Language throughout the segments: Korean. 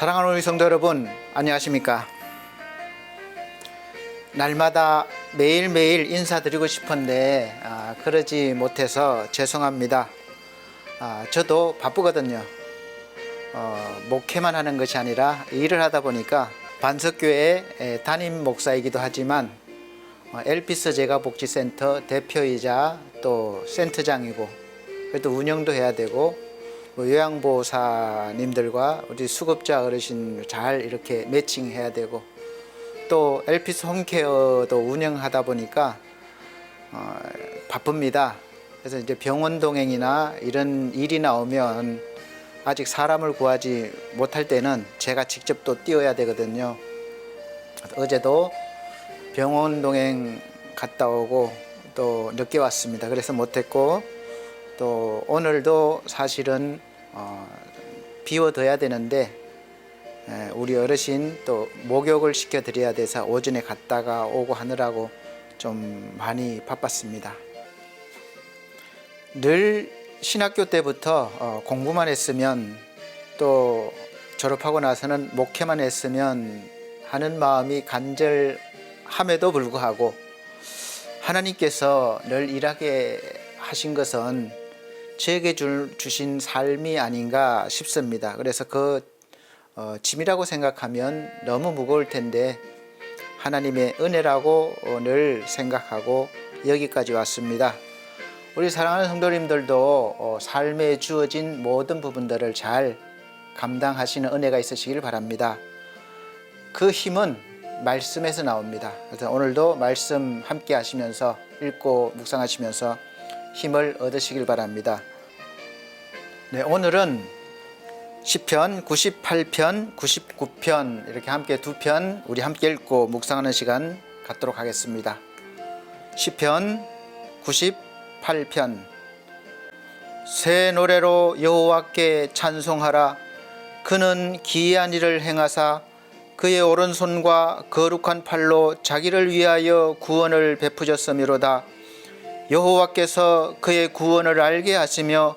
사랑하는 우리 성도 여러분, 안녕하십니까? 날마다 매일매일 인사드리고 싶은데 아, 그러지 못해서 죄송합니다. 아, 저도 바쁘거든요. 어, 목회만 하는 것이 아니라 일을 하다 보니까 반석교회 에, 담임 목사이기도 하지만 어, 엘피스 제가복지센터 대표이자 또 센터장이고 그래도 운영도 해야 되고 뭐 요양보호사님들과 우리 수급자 어르신 잘 이렇게 매칭해야 되고 또 엘피스 홈케어도 운영하다 보니까 어, 바쁩니다. 그래서 이제 병원 동행이나 이런 일이 나오면 아직 사람을 구하지 못할 때는 제가 직접 또 뛰어야 되거든요. 어제도 병원 동행 갔다 오고 또 늦게 왔습니다. 그래서 못했고 또 오늘도 사실은 어, 비워둬야 되는데 에, 우리 어르신 또 목욕을 시켜드려야 돼서 오전에 갔다가 오고 하느라고 좀 많이 바빴습니다. 늘 신학교 때부터 어, 공부만 했으면 또 졸업하고 나서는 목회만 했으면 하는 마음이 간절함에도 불구하고 하나님께서 늘 일하게 하신 것은 저에게 줄, 주신 삶이 아닌가 싶습니다. 그래서 그 어, 짐이라고 생각하면 너무 무거울 텐데 하나님의 은혜라고 어, 늘 생각하고 여기까지 왔습니다. 우리 사랑하는 성도님들도 어, 삶에 주어진 모든 부분들을 잘 감당하시는 은혜가 있으시길 바랍니다. 그 힘은 말씀에서 나옵니다. 그래서 오늘도 말씀 함께 하시면서 읽고 묵상하시면서 힘을 얻으시길 바랍니다. 네, 오늘은 시편 98편, 99편 이렇게 함께 두 편 우리 함께 읽고 묵상하는 시간 갖도록 하겠습니다. 시편 98편. 새 노래로 여호와께 찬송하라. 그는 기이한 일을 행하사 그의 오른손과 거룩한 팔로 자기를 위하여 구원을 베푸셨음이로다. 여호와께서 그의 구원을 알게 하시며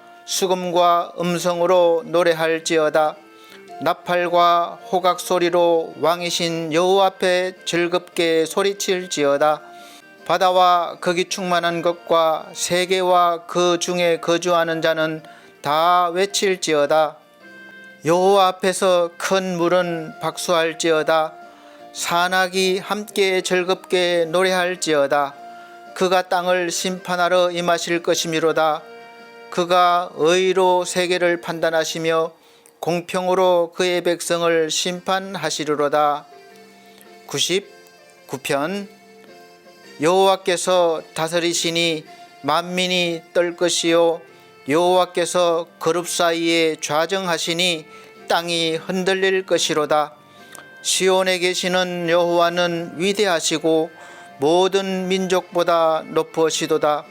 수금과 음성으로 노래할지어다. 나팔과 호각 소리로 왕이신 여호와 앞에 즐겁게 소리칠지어다. 바다와 거기 충만한 것과 세계와 그 중에 거주하는 자는 다 외칠지어다. 여호와 앞에서 큰 물은 박수할지어다. 산악이 함께 즐겁게 노래할지어다. 그가 땅을 심판하러 임하실 것이미로다. 그가 의로 세계를 판단하시며 공평으로 그의 백성을 심판하시리로다. 99편 여호와께서 다스리시니 만민이 떨 것이요 여호와께서 그룹 사이에 좌정하시니 땅이 흔들릴 것이로다. 시온에 계시는 여호와는 위대하시고 모든 민족보다 높으시도다.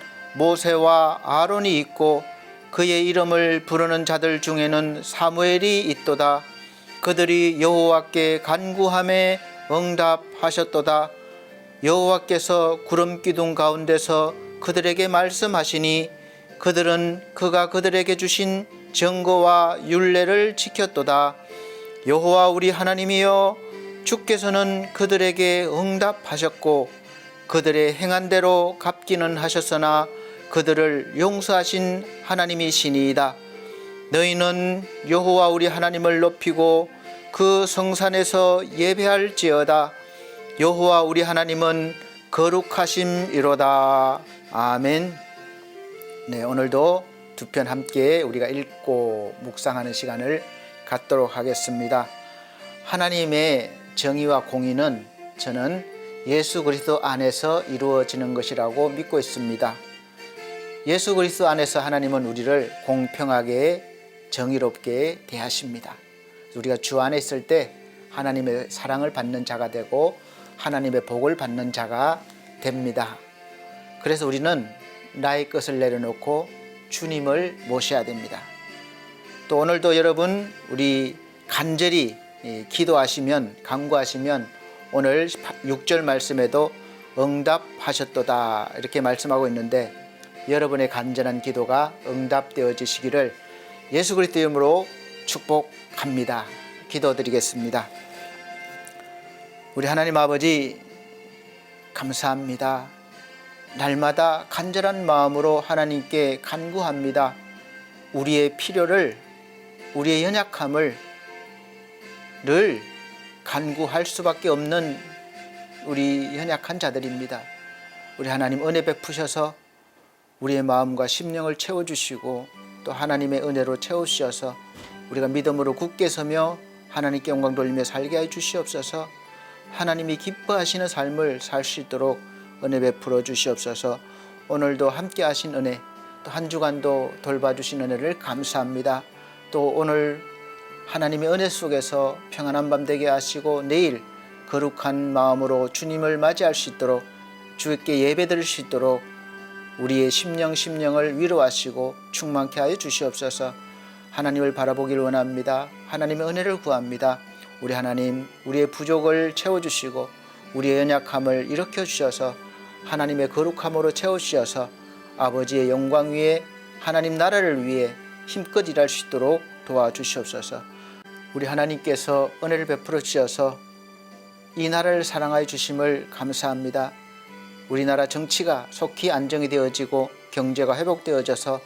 모세와 아론이 있고 그의 이름을 부르는 자들 중에는 사무엘이 있도다. 그들이 여호와께 간구함에 응답하셨도다. 여호와께서 구름 기둥 가운데서 그들에게 말씀하시니 그들은 그가 그들에게 주신 증거와 율례를 지켰도다. 여호와 우리 하나님이여 주께서는 그들에게 응답하셨고 그들의 행한 대로 갚기는 하셨으나 그들을 용서하신 하나님이시니이다. 너희는 여호와 우리 하나님을 높이고 그 성산에서 예배할지어다. 여호와 우리 하나님은 거룩하심이로다. 아멘. 네 오늘도 두 편 함께 우리가 읽고 묵상하는 시간을 갖도록 하겠습니다. 하나님의 정의와 공의는 저는 예수 그리스도 안에서 이루어지는 것이라고 믿고 있습니다 예수 그리스도 안에서 하나님은 우리를 공평하게 정의롭게 대하십니다. 우리가 주 안에 있을 때 하나님의 사랑을 받는 자가 되고 하나님의 복을 받는 자가 됩니다. 그래서 우리는 나의 것을 내려놓고 주님을 모셔야 됩니다. 또 오늘도 여러분 우리 간절히 기도하시면 간구하시면 오늘 6절 말씀에도 응답하셨도다 이렇게 말씀하고 있는데 여러분의 간절한 기도가 응답되어지시기를 예수 그리스도 이름으로 축복합니다. 기도드리겠습니다. 우리 하나님 아버지 감사합니다. 날마다 간절한 마음으로 하나님께 간구합니다. 우리의 필요를 우리의 연약함을 늘 간구할 수밖에 없는 우리 연약한 자들입니다. 우리 하나님 은혜 베푸셔서 우리의 마음과 심령을 채워주시고 또 하나님의 은혜로 채우셔서 우리가 믿음으로 굳게 서며 하나님께 영광 돌리며 살게 해 주시옵소서. 하나님이 기뻐하시는 삶을 살 수 있도록 은혜 베풀어 주시옵소서. 오늘도 함께 하신 은혜 또 한 주간도 돌봐주신 은혜를 감사합니다. 또 오늘 하나님의 은혜 속에서 평안한 밤 되게 하시고 내일 거룩한 마음으로 주님을 맞이할 수 있도록 주께 예배 드릴 수 있도록 우리의 심령 심령을 위로하시고 충만케 하여 주시옵소서. 하나님을 바라보기를 원합니다. 하나님의 은혜를 구합니다. 우리 하나님, 우리의 부족을 채워 주시고 우리의 연약함을 일으켜 주셔서 하나님의 거룩함으로 채워 주셔서 아버지의 영광 위에 하나님 나라를 위해 힘껏 일할 수 있도록 도와주시옵소서. 우리 하나님께서 은혜를 베풀어 주셔서 이 나라를 사랑하여 주심을 감사합니다. 우리나라 정치가 속히 안정이 되어지고 경제가 회복되어져서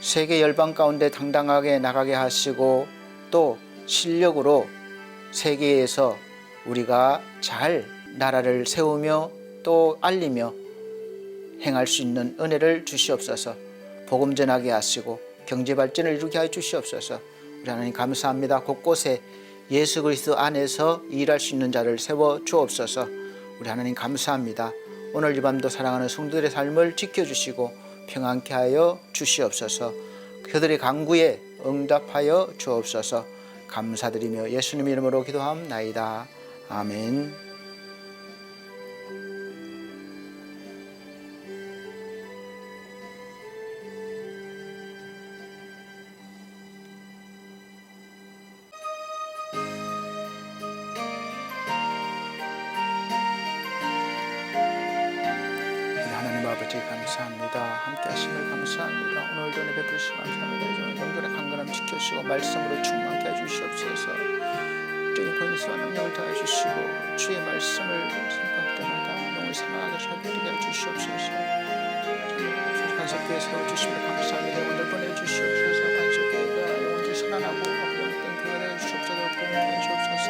세계 열방 가운데 당당하게 나가게 하시고 또 실력으로 세계에서 우리가 잘 나라를 세우며 또 알리며 행할 수 있는 은혜를 주시옵소서. 복음 전하게 하시고 경제 발전을 이루게 하여 주시옵소서. 우리 하나님 감사합니다. 곳곳에 예수 그리스도 안에서 일할 수 있는 자를 세워 주옵소서. 우리 하나님 감사합니다 오늘 이 밤도 사랑하는 성도들의 삶을 지켜주시고 평안케 하여 주시옵소서. 그들의 강구에 응답하여 주옵소서. 감사드리며 예수님 이름으로 기도함나이다. 아멘 주시고 주의 말씀을 생각할 때마다 영을 사랑하게 하시게 해주시옵소서. 간섭교회 세워주심을 감사합니다. 오늘 보내주시옵소서. 간섭교회가 영혼들 살아나고 영된 교회가 되주시옵소서. 공동해 주옵소서.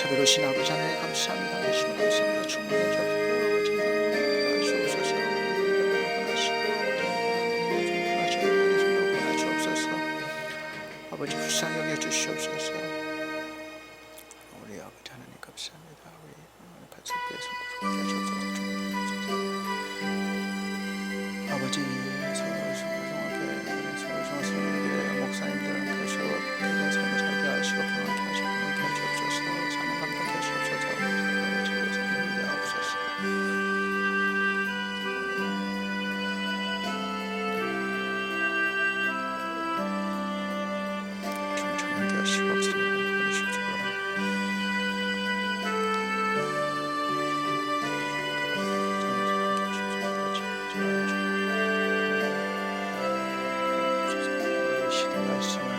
자비로신 아버지 하나님 감사합니다. 하나님 감사합니다. 충분히. 주옵소서. 아버지 불쌍히 여겨 주시옵소서. Session.